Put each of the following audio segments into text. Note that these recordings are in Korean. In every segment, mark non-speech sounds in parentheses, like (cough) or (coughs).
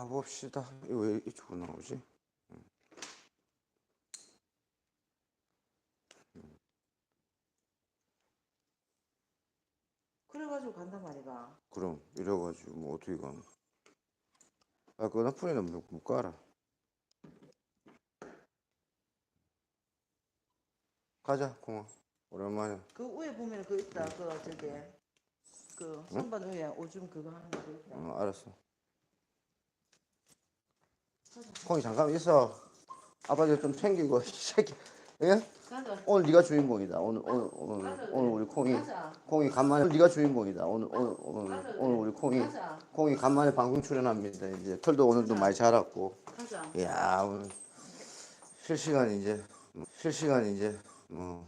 가봅시다. 이거 왜 이쪽으로 나오지? 그래가지고 간단 말이가. 그럼 이래가지고 뭐 어떻게 가? 아 그나풀이는 못, 못 가라. 가자 공아. 오랜만에. 그 위에 보면 그 있다. 그 저기 그 선반 위에 오줌 그거 하는 거 있다. 어 알았어. 콩이 잠깐 있어. 아빠 좀 챙기고 이 새끼. 예? 가자. 오늘 네가 주인공이다. 오늘 오늘 오늘 오늘 우리 콩이 가자. 콩이 간만에 네가 주인공이다. 오늘 오늘 오늘 오늘 우리 콩이 가자. 콩이 간만에 방송 출연합니다. 이제 털도 오늘도 많이 자랐고. 가자. 야 오늘 실시간 이제 실시간 이제 뭐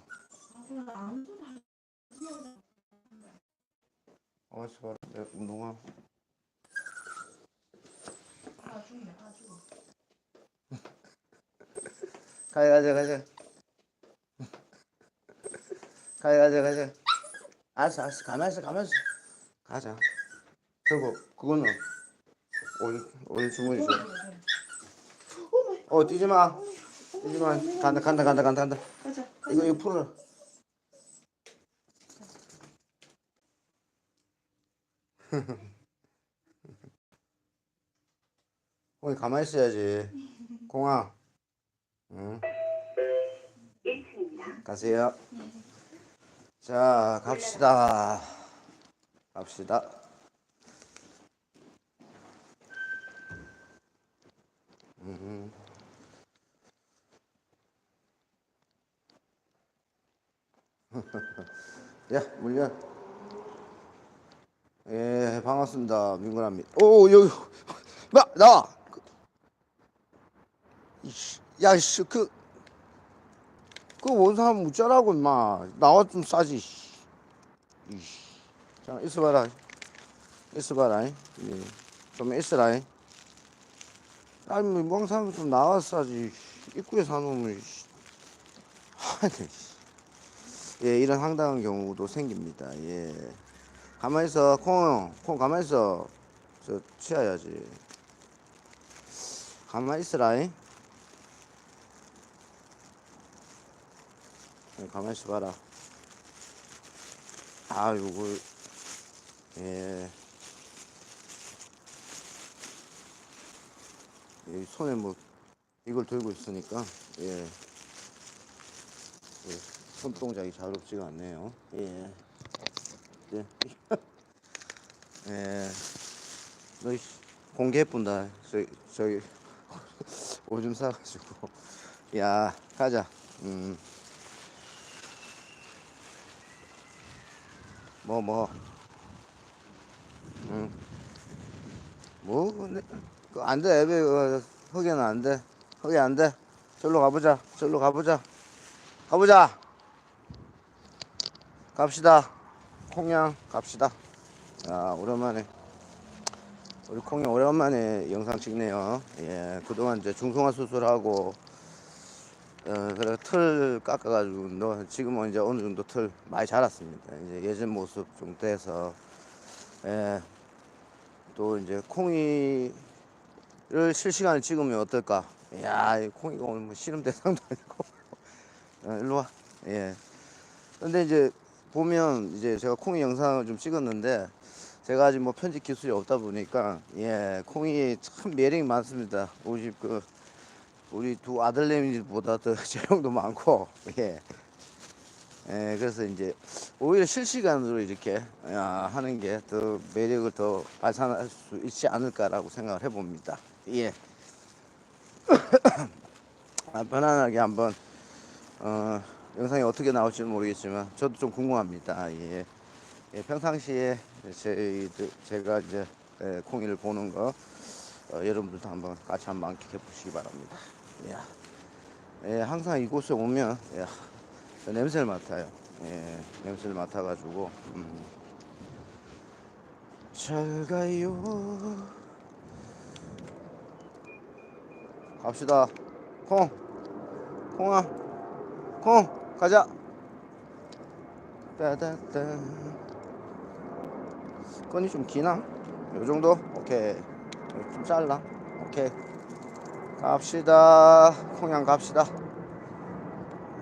어서 봐라 내 운동화 아 죽네. 아 죽어. (laughs) 가자 가자 가자. (laughs) 가자 가자 가자. 알았어 알았어. 가만있어 가만있어. 가자. 저거 그거는 오늘 오늘 주문이죠 어? 뛰지마. 뛰지마. 간다 간다 간다 간다 간다. 가자. 이거 이거 풀어라 (laughs) 거기 가만히 있어야지 공아 응 가세요 자 갑시다 갑시다 음. (laughs) 야, 물려. 예, 반갑습니다. 민구랍니다. 오, 여기, 나, 나와! 야, 씨, 그, 그 원사람 묻자라고, 임마. 나와 좀 싸지, 씨. 자, 있어봐라. 있어봐라. 예. 좀 있어라. 아니, 뭐, 멍 사람 좀 나와 싸지. 입구에 사놓으면, 씨. 아니, 씨. 예, 이런 황당한 경우도 생깁니다. 예. 가만히 있어, 콩, 콩 가만히 있어. 저 치워야지. 가만히 있어라 잉. 가만히 있어 봐라. 아, 요걸, 예. 이 손에 뭐, 이걸 들고 있으니까, 예. 예. 손 동작이 자유롭지가 않네요. 예. 예. (laughs) 예. 너 공개 예쁜다. 저기, 저기, (laughs) 오줌 싸가지고. 야, 가자. 음. 뭐, 뭐. 음. 뭐, 근데, 그거 안 돼. 애비, 어, 흑에는 안 돼. 흑에 안 돼. 절로 가보자. 절로 가보자. 가보자. 갑시다. 콩양 갑시다. 아 오랜만에 우리 콩이 오랜만에 영상 찍네요. 예, 그동안 이제 중성화 수술하고 어, 그래 틀 깎아가지고 너 지금은 이제 어느 정도 틀 많이 자랐습니다. 이제 예전 모습 좀 돼서 예, 또 이제 콩이를 실시간을 찍으면 어떨까? 야, 이 콩이가 오늘 뭐 실험 대상도 아니고 어, 일로 와. 예. 근데 이제 보면 이제 제가 콩이 영상을 좀 찍었는데 제가 아직 뭐 편집 기술이 없다 보니까 예 콩이 참 매력이 많습니다. 우리 집그 우리 두 아들내미보다 더 (laughs) 재능도 많고 예. 예 그래서 이제 오히려 실시간으로 이렇게 야, 하는 게 더 매력을 더 발산할 수 있지 않을까라고 생각을 해봅니다. 예. (coughs) 아, 편안하게 한번 어, 영상이 어떻게 나올지는 모르겠지만 저도 좀 궁금합니다. 예. 예, 평상시에 저희들 제가 이제 예, 콩이를 보는 거 어, 여러분들도 한번 같이 한번 만끽해 보시기 바랍니다. 이야. 예, 항상 이곳에 오면 야, 저 냄새를 맡아요. 예, 냄새를 맡아가지고 음. 잘 가요. 갑시다. 콩, 콩아, 콩. 가자. 따다따. 끈이 좀 기나? 요 정도? 오케이. 좀 잘라. 오케이. 갑시다. 콩양 갑시다.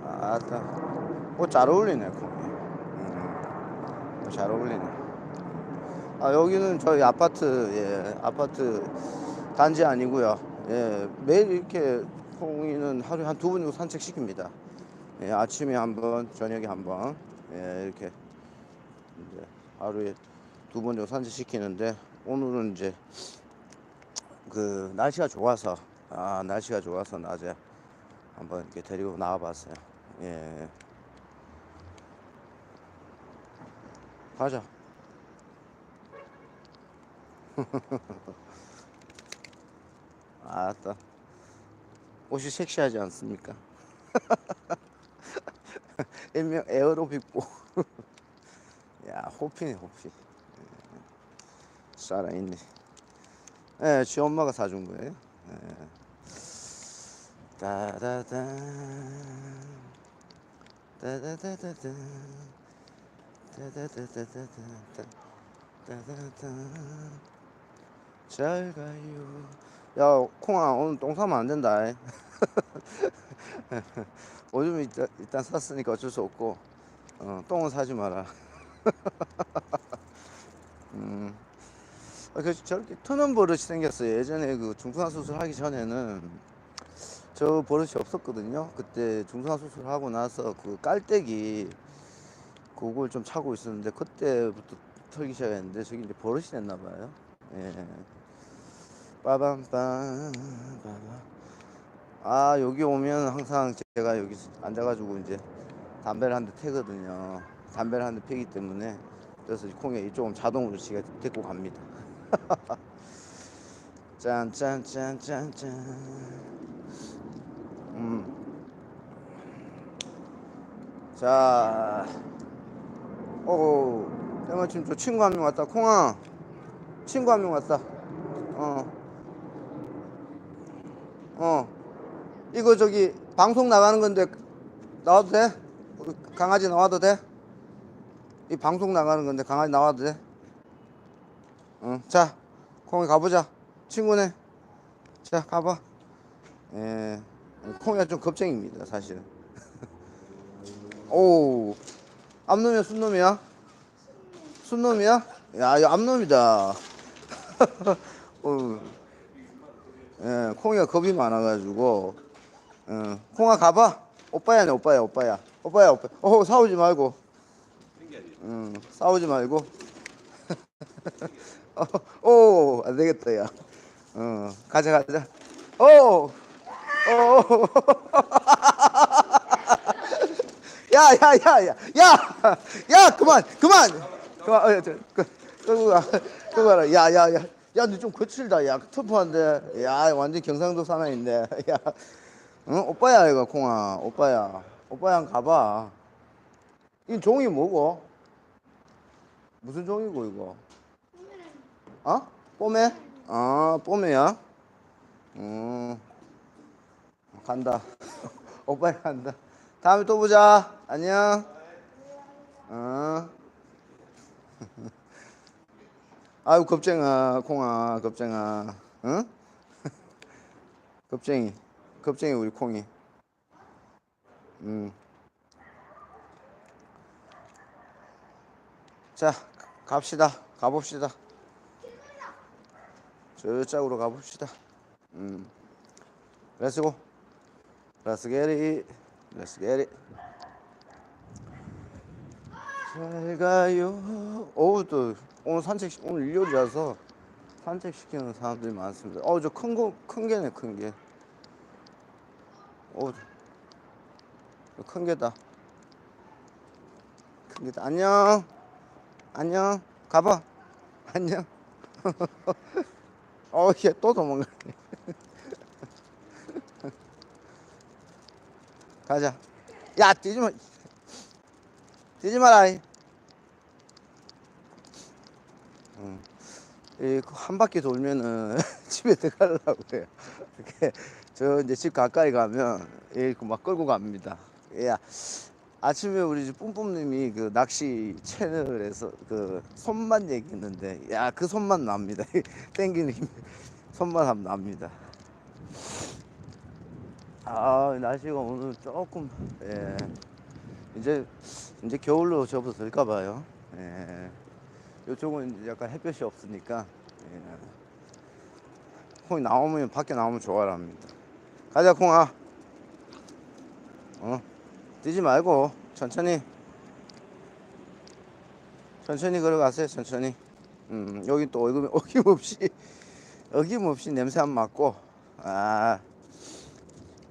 아따. 뭐잘 어울리네, 콩이. 음, 뭐잘 어울리네. 아, 여기는 저희 아파트, 예, 아파트 단지 아니고요. 예, 매일 이렇게 콩이는 하루에 한 두 번 정도 산책시킵니다. 예, 아침에 한 번, 저녁에 한 번, 예, 이렇게 이제 하루에 두 번 정도 산책시키는데 오늘은 이제 그 날씨가 좋아서 아 날씨가 좋아서 낮에 한번 이렇게 데리고 나와봤어요. 예. 가자. (laughs) 아따. 옷이 섹시하지 않습니까? (laughs) 일명 에어로빅복. (laughs) 야 호피네 호피. 예. 살아있네. 예, 지 엄마가 사준 거예요. (laughs) (laughs) 전에는 저 버릇이 없었거든요. 그때 중성화 수술 하고 나서 그 깔때기 그걸 좀 차고 있었는데 그때부터 털기 시작했는데 저게 이제 버릇이 됐나 봐요. 예. 빠밤빰 빠밤. 아 여기 오면 항상 제가 여기 앉아가지고 이제 담배를 한 대 태거든요. 담배를 한 대 피기 때문에 그래서 이 콩에 이쪽은 자동으로 지가 데리고 갑니다. (laughs) 짠짠짠짠짠. 음. 자. 오. 때마침 저 친구 한 명 왔다. 콩아. 친구 한 명 왔다. 어. 어. 이거 저기 방송 나가는 건데 나와도 돼? 강아지 나와도 돼? 이 방송 나가는 건데 강아지 나와도 돼? 응. 자, 콩이 가보자. 친구네. 자, 가봐. 예. 콩이가 좀 겁쟁입니다, 사실은. (laughs) 오. 암놈이야, 순놈이야? 순놈이야? 야, 이거 암놈이다. (laughs) 어. 예, 콩이가 겁이 많아가지고. 어, 콩아 가봐. 오빠야네, 오빠야, 오빠야. 오빠야, 오빠. 어, 싸우지 말고. 응, 싸우지 말고. (laughs) 어, 오, 안 되겠다, 야. 어, 가자, 가자. 오! 오! (laughs) 야, 야, 야, 야, 야! 야, 그만, 그만! 그만, 어, 저, 그, 그거 봐라. 야, 야, 야. 야, 너 좀 거칠다. 야, 터프한데. 야, 완전 경상도 사나이인데. (laughs) 야. 응? 오빠야, 이거, 콩아. 오빠야. 오빠야, 가봐. 이 종이 뭐고? 무슨 종이고, 이거? 어? 뽀메? 아, 뽀메야? 음, 간다. (laughs) 오빠야 간다. 다음에 또 보자. 안녕. 어. (laughs) 아유, 겁쟁아, 콩아, 겁쟁아. 응? (laughs) 겁쟁이. 겁쟁이, 우리 콩이. 음. 자, 갑시다. 가봅시다. 저쪽으로 가봅시다. 음. 렛츠고. Let's get it. Let's get it. 잘 가요. 어우, 또, 오늘 산책, 오늘 일요일이라서 산책 시키는 사람들이 많습니다. 어우, 저큰 거, 큰 개네, 큰 개. 어우, 저큰 개다. 큰 개다. 안녕. 안녕. 가봐. (laughs) 안녕. (laughs) 어, 얘또 도망가네. (laughs) 가자. 야, 뛰지 마. 뛰지 마라. 이. 응. 이한 바퀴 돌면은 (laughs) 집에 들어가려고 해요. 이렇게 저 이제 집 가까이 가면 이렇게 막 끌고 갑니다. 야, 아침에 우리 집 뿜뿜님이 그 낚시 채널에서 그 손만 얘기했는데 야 그 손만 납니다. (laughs) 땡기는 힘 손만 하면 납니다. 아 날씨가 오늘 조금 예 이제 이제 겨울로 접어들까 봐요. 예 이쪽은 약간 햇볕이 없으니까 예. 콩이 나오면 밖에 나오면 좋아랍니다. 가자 콩아. 어 뛰지 말고 천천히 천천히 걸어가세요 천천히. 음 여기 또 어김, 어김없이 어김없이 냄새 안 맡고 아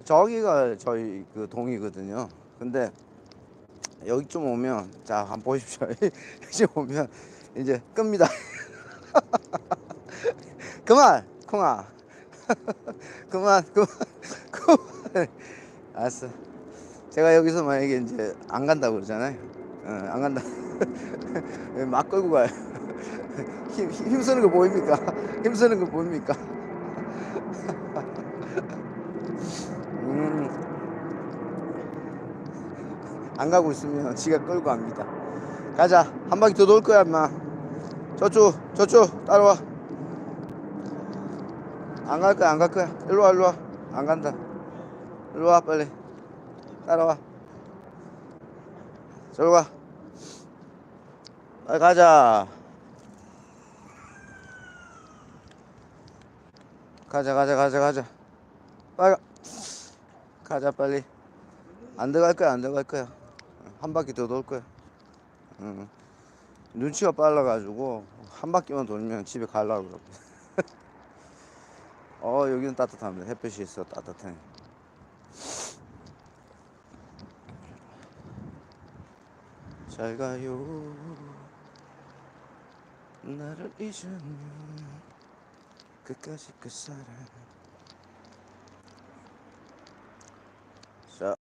저기가 저희 그 동이거든요. 근데 여기 좀 오면 자 한번 보십시오. (laughs) 여기 오면 이제 끕니다. (laughs) 그만 콩아 (laughs) 그만 그만 그만 알았어. 제가 여기서 만약에 이제 안 간다고 그러잖아요. 어, 안 간다. 막 끌고 가요. 힘, 힘 쓰는 거 보입니까? 힘 쓰는 거 보입니까? 안 가고 있으면 지가 끌고 갑니다. 가자. 한 바퀴 더 돌 거야, 임마. 저쪽, 저쪽, 따라와. 안 갈 거야, 안 갈 거야. 일로 와, 일로 와. 안 간다. 일로 와, 빨리. 따라와. 저리 가. 빨리 가자. 가자, 가자, 가자, 가자. 빨리 가. 가자, 빨리. 안 들어갈 거야, 안 들어갈 거야. 한 바퀴 더 돌 거야. 응. 눈치가 빨라가지고 한 바퀴만 돌면 집에 가려고 그러고. (laughs) 어, 여기는 따뜻합니다. 햇볕이 있어 따뜻해. 잘 가요. 나를 잊으면 끝까지 끝사랑. 자,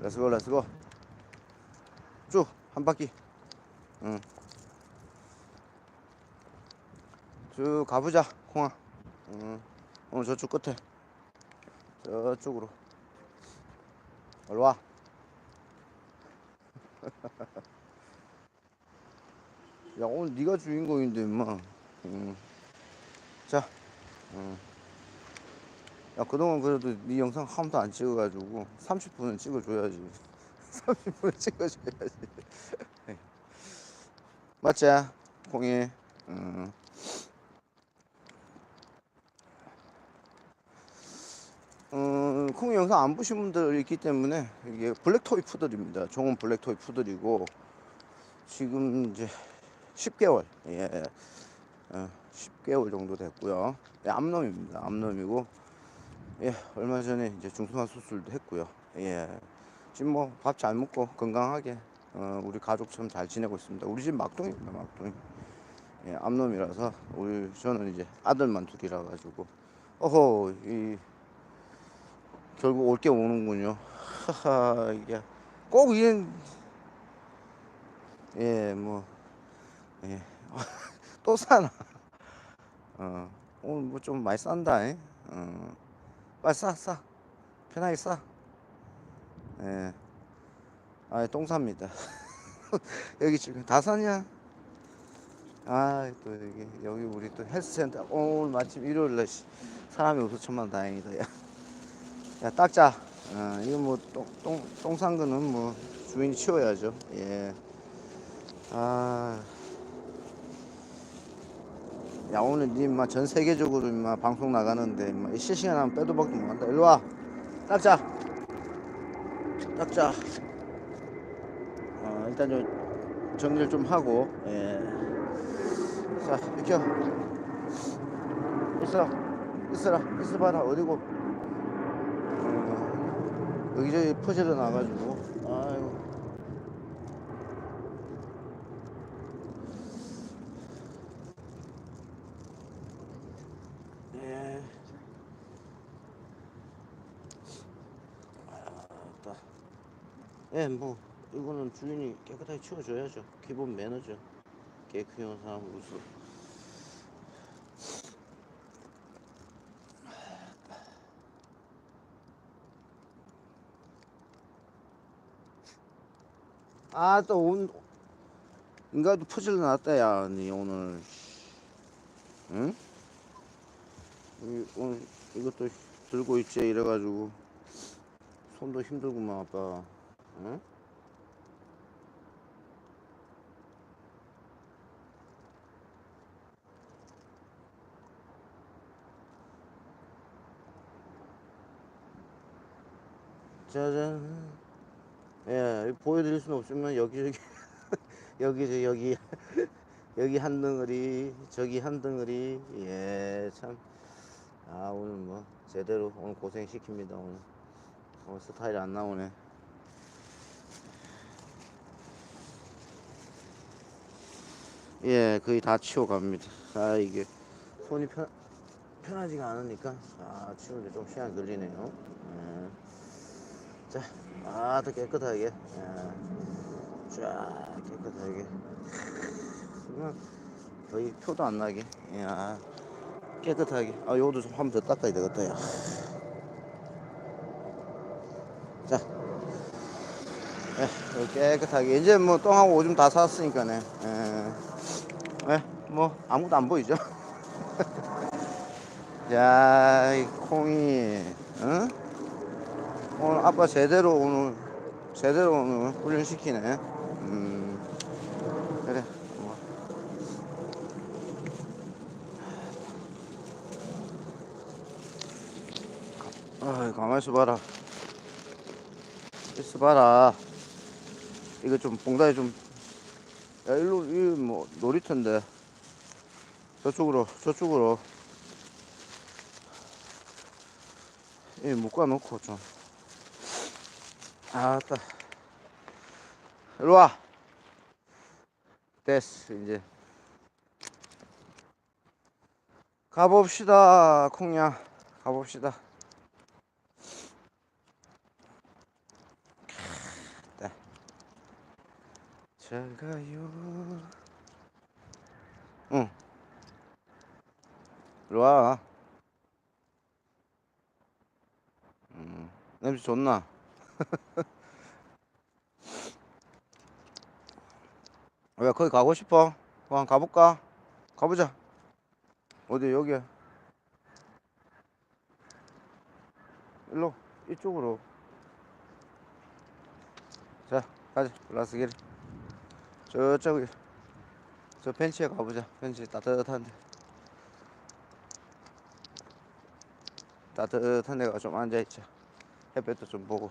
렛츠고 렛츠고. 쭉 한 바퀴. 응. 쭉 가보자 콩아. 응. 오늘 저쪽 끝에. 저쪽으로. 얼른 와. (laughs) 야 오늘 네가 주인공인데 임마. 응. 자. 응. 야 그동안 그래도 네 영상 한 번도 안 찍어가지고 30분은 찍어줘야지. 30분은 찍어줘야지. 맞지? 콩이. 음. 음, 콩이 영상 안 보신 분들 있기 때문에 이게 블랙토이 푸들입니다. 종은 블랙토이 푸들이고 지금 이제 10개월, 예, 어, 10개월 정도 됐고요. 예, 암놈입니다. 암놈이고 예, 얼마 전에 이제 중성화 수술도 했고요. 예, 지금 뭐 밥 잘 먹고 건강하게 어, 우리 가족처럼 잘 지내고 있습니다. 우리 집 막둥입니다, 막둥이. 예, 암놈이라서 우리 저는 이제 아들만 둘이라 가지고 어허 이 결국 올 게 오는군요. 하하 이게 꼭 이런 예뭐 예. (laughs) 또 사나 어 오늘 뭐 좀 많이 싼다 잉? 어 빨리 싸싸 편하게 싸 예. 아, 똥 삽니다. (laughs) 여기 지금 다산이야. 아, 또 여기 여기 우리 또 헬스센터 오늘 마침 일요일 날 씨, 사람이 없어 천만 다행이다. 야, 야 닦자. 어, 이거 뭐 똥 똥똥싼 거는 뭐 주인이 치워야죠. 예. 아. 야 오늘 니마 전 세계적으로 인마 방송 나가는데 인마 실시간 하면 빼도 박도 못 한다. 일로 와. 닦자. 닦자. 어, 일단 좀 정리를 좀 하고, 예. 자, 비켜. 있어라. 있어라. 있어봐라. 어디고. 어, 여기저기 퍼즐어 나가지고. 아이고. 예, 뭐 이거는 주인이 깨끗하게 치워줘야죠. 기본 매너죠. 깨끗한 사람으로서. 아, 또 온, 인가도 퍼즐 나왔다, 야, 니 오늘. 응? 이, 오늘 이것도 들고 있지 이래가지고 손도 힘들구만 아빠 응? 짜잔. 예 보여드릴 수는 없지만 여기저기 여기저기 여기 (laughs) (laughs) 여기 한 덩어리 저기 한 덩어리. 예 참. 아 오늘 뭐 제대로 오늘 고생 시킵니다 오늘. 오늘 스타일 안 나오네 예 거의 다 치워갑니다. 아 이게 손이 편, 편하지가 않으니까. 아 치우는데 좀 시간이 걸리네요. 예. 자 아더 깨끗하게. 예. 쫙 깨끗하게. 그냥 거의 표도 안 나게. 야 깨끗하게. 아 요것도 좀 한 번 더 닦아야 되겠다 야. 자. 예, 깨끗하게. 이제 뭐 똥하고 오줌 다 샀으니까네. 예. 예, 뭐 아무도 안 보이죠 (laughs) 자, 이 콩이, 응? 오늘 아빠 제대로 오늘, 제대로 오늘 훈련시키네. 음, 그래. 뭐. 아, 가만히 있어 봐라. 있어 봐라. 이거 좀 봉다리 좀, 야, 일로, 이 뭐, 놀이터인데. 저쪽으로, 저쪽으로. 이 묶어 놓고 좀. 아따. 일로 와. 됐어, 이제. 가봅시다, 콩야. 가봅시다. 네. 잘 가요. 응. 일로 와. 음, 냄새 좋나? (laughs) 왜 거기 가고 싶어? 그냥 가볼까? 가보자. 어디 여기? 일로 이쪽으로. 자, 가자. 라스길. 저쪽에 저 벤치에 가보자. 벤치 따뜻한데. 따뜻한 데가 좀 앉아있자. 햇볕도 좀 보고.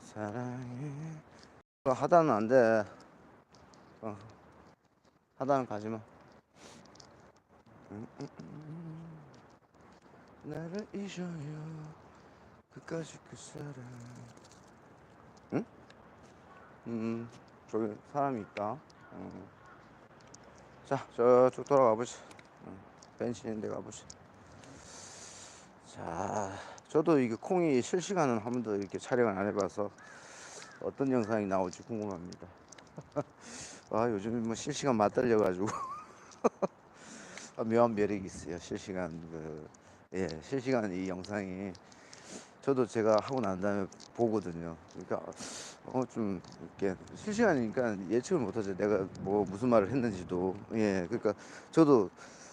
사랑해. 그거 하다는 안 돼. 어. 하다는 가지 마. 음, 음, 음. 나를 잊어요. 끝까지 그 사랑. 응? 음, 저기 사람이 있다. 음. 자, 저쪽 돌아가 보자. 벤치 있는 데 가보자. 자, 저도 이게 콩이 실시간은 한 번도 이렇게 촬영을 안 해봐서 어떤 영상이 나올지 궁금합니다. (laughs) 아, 요즘 뭐 실시간 맞들려가지고 (laughs) 아, 묘한 매력이 있어요. 실시간 그, 예, 실시간 이 영상이 저도 제가 하고 난 다음에 보거든요. 그러니까 어 좀 이렇게 실시간이니까 예측을 못하죠. 내가 뭐 무슨 말을 했는지도 예, 그러니까 저도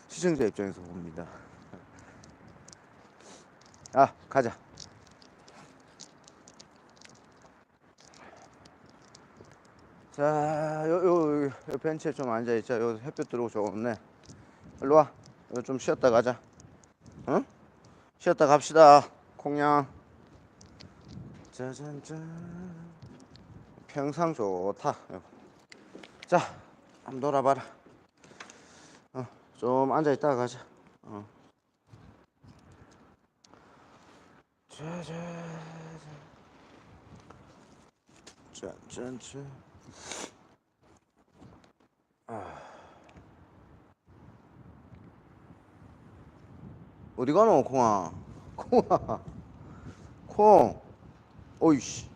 시청자 입장에서 봅니다. 아, 가자. 자, 요, 요, 요 벤치에 좀 앉아있자. 요 햇볕 들어오고 좋네. 일로 와. 요좀 쉬었다 가자. 응? 쉬었다 갑시다. 콩냥. 짜잔짠. 평상 좋다. 요. 자, 한번 놀아봐라. 어, 좀 앉아 있다가 가자. 어. 짠짠짠. 아. 어디 가노 콩아? 콩아. 콩. 어이씨.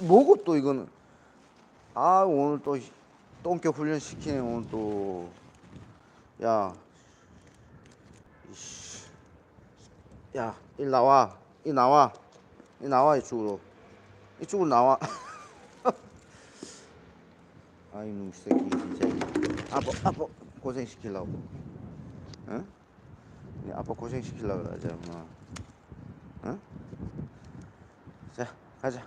뭐고 또 이거는? 아 오늘 또 똥개 훈련 시키네 오늘 또. 야. 이씨. 야, 일 나와. 이 나와. 이 나와 이쪽으로. 이쪽으로 나와. (laughs) 아이 놈 새끼 진짜. 아빠 아빠 고생 시키려고. 응? 네 아빠 고생 시키려고 그러지 뭐. 응? 자 가자.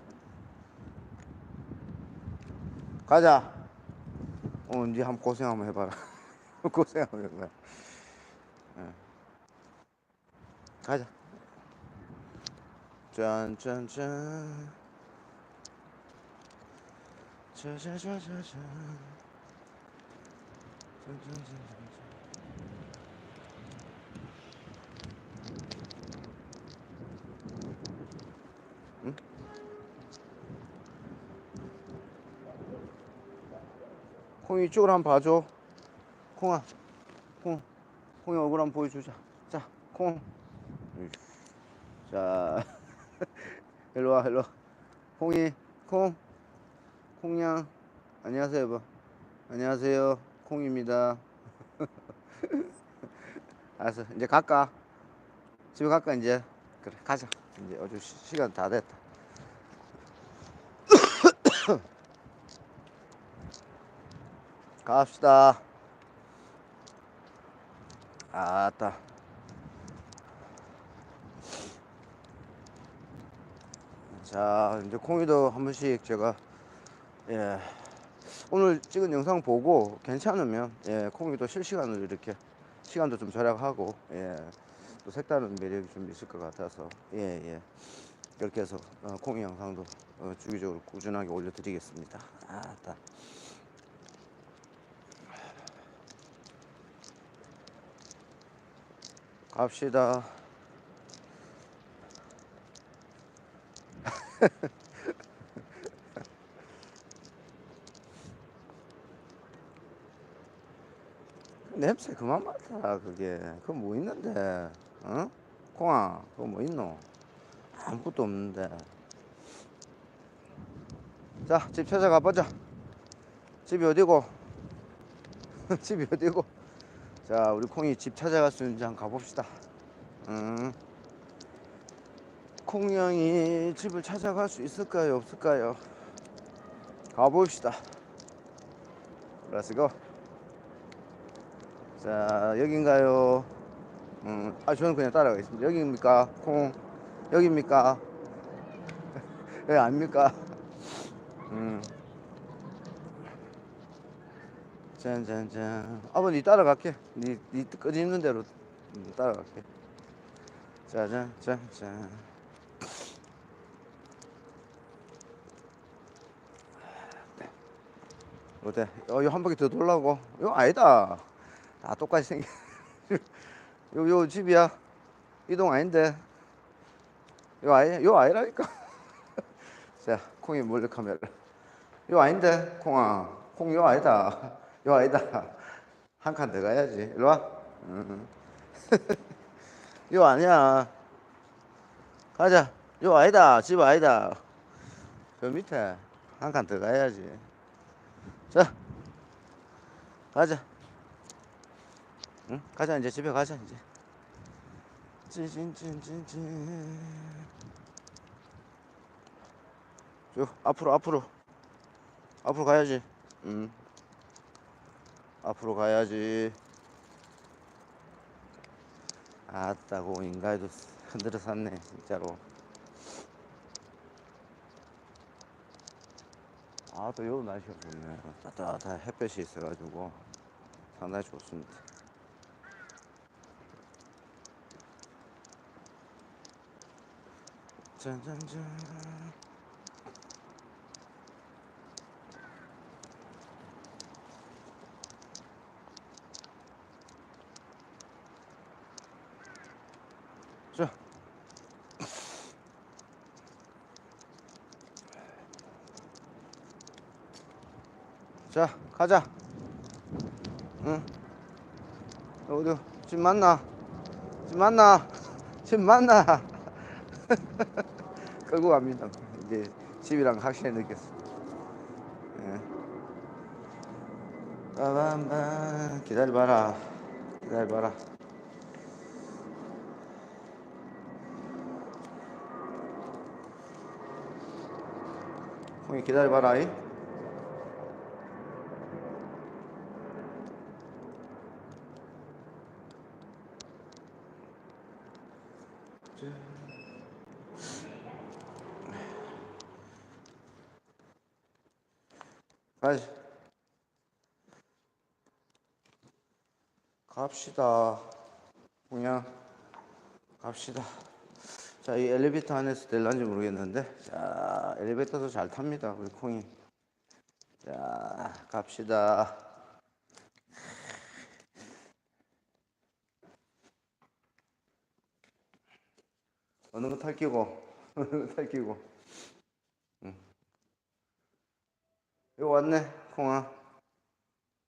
가자. 어, 니 한번 고생 한번 해봐라. (laughs) 고생 한번 해봐. 응. 가자. 짠짠짠. 짜자자자자. 짠짠짠짠. 콩이 이쪽으로 한번 봐줘. 콩아, 콩, 콩이 얼굴 한번 보여주자. 자, 콩. 자, (laughs) 일로 와, 일로 와. 콩이, 콩, 콩냥. 안녕하세요, 여보. 안녕하세요, 콩입니다. (laughs) 알았어, 이제 갈까? 집에 갈까 이제? 그래, 가자. 이제 어제 시- 시간 다 됐다. (coughs) 갑시다. 아따. 자, 이제 콩이도 한 번씩 제가 예. 오늘 찍은 영상 보고 괜찮으면 예, 콩이도 실시간으로 이렇게 시간도 좀 절약하고 예. 또 색다른 매력이 좀 있을 것 같아서 예, 예. 이렇게 해서 어, 콩이 영상도 어, 주기적으로 꾸준하게 올려드리겠습니다. 아따. 갑시다. (laughs) 냄새 그만 맡아 그게. 그거 뭐 있는데? 어? 콩아 그거 뭐 있노? 아무것도 없는데. 자 집 찾아가 보자. 집이 어디고? (laughs) 집이 어디고? 자 우리 콩이 집 찾아갈 수 있는지 한번 가봅시다. 음. 콩형이 집을 찾아갈 수 있을까요? 없을까요? 가봅시다. 렛츠고 자 여긴가요? 음, 아 저는 그냥 따라가겠습니다. 여기입니까? 콩. 여기입니까? (laughs) 여기 아닙니까? 음. 짠짠짠. 아버 니 따라갈게. 니, 니 끄지 있는 대로 음, 따라갈게. 짜잔 짠짠 어때? 어, 이거 한 바퀴 더 돌라고? 이거 아니다. 다 똑같이 생겨. (laughs) 요, 요 집이야. 이동 아닌데. 요 아이, 요 아이라니까. (laughs) 자, 콩이 몰래 카메라. 요 아닌데, 콩아. 콩 요 아니다. 요 아니다. 한 칸 더 가야지. 일로 와. 응. (laughs) 요 아니야. 가자. 요 아니다. 집 아니다. 저 밑에 한 칸 더 가야지. 자, 가자. 응? 가자 이제 집에 가자 이제. 찐찐찐찐찐. 쭉 앞으로 앞으로 앞으로 가야지. 응. 앞으로 가야지. 아따 고 인가에도 (laughs) 흔들어 샀네 진짜로. 아, 또 요 날씨가 좋네. 따뜻한 햇볕이 있어가지고 상당히 좋습니다. 짠짠짠. 자, 가자. 응. 어디, 집 맞나? 집 맞나? (laughs) 집 맞나? (laughs) 끌고 갑니다. 이제 집이랑 확실히 느꼈어. 예. 기다려봐라. 기다려봐라. 형이 기다려봐라. 이. 가지. 갑시다. 그냥 갑시다. 자, 이 엘리베이터 안에서 될란지 모르겠는데, 자, 엘리베이터도 잘 탑니다, 우리 콩이. 자, 갑시다. 어느 거 탈끼고, (laughs) 어느 거 탈끼고. 응. 여기 왔네, 콩아.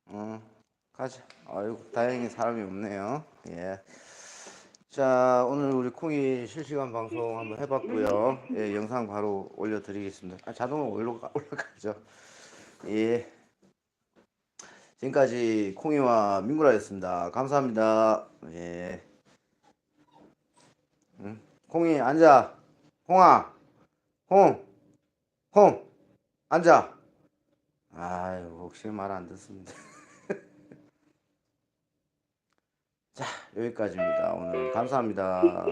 응, 가자. 아이고, 다행히 사람이 없네요. 예. 자, 오늘 우리 콩이 실시간 방송 한번 해봤고요. 예, 영상 바로 올려드리겠습니다. 아, 자동으로 올라가, (laughs) 올라가죠. 예. 지금까지 콩이와 민구라였습니다. 감사합니다. 예. 응? 콩이 앉아. 콩아. 콩. 콩. 앉아. 아유, 혹시 말 안 듣습니다. (laughs) 자, 여기까지입니다. 오늘 감사합니다.